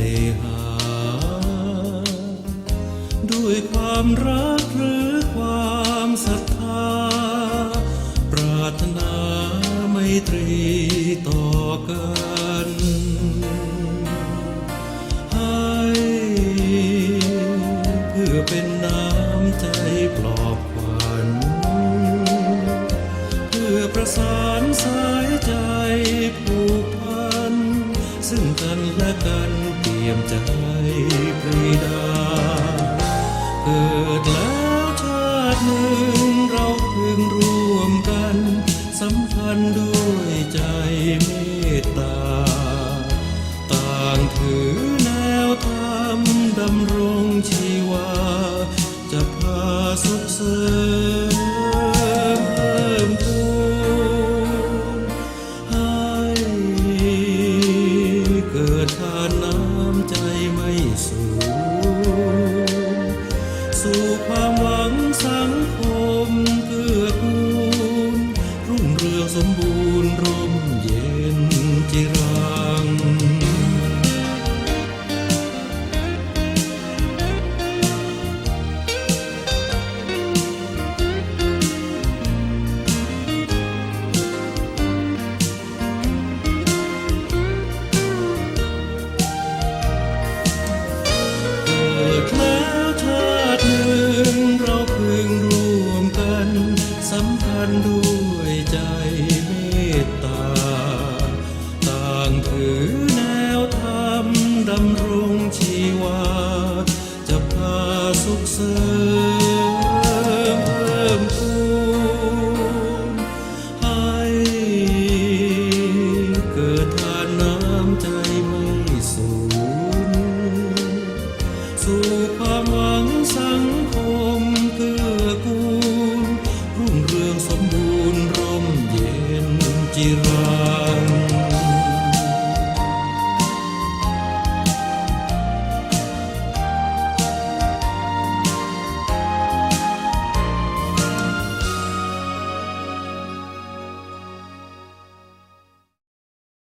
น่หา ด้วยความรักหรือความศรัทธา ปรารถนาไม่ตรีต่อกันให้เพื่อเป็นน้ำใจปลอบขวัญเพื่อประสานสายใจผูกพัน ซึ่งกันและกัน ยมใจปรีดา เกิดแล้วชาติหนึ่งเราพึงร่วมกันสัมพันธ์ด้วยใจเมตตา ต่างถือแนวธรรมดำรงชีวา จะพาสุขเสริ ใจเมตตา ต่างถือแนวธรรดำรงชีวา จะพาสุขสริม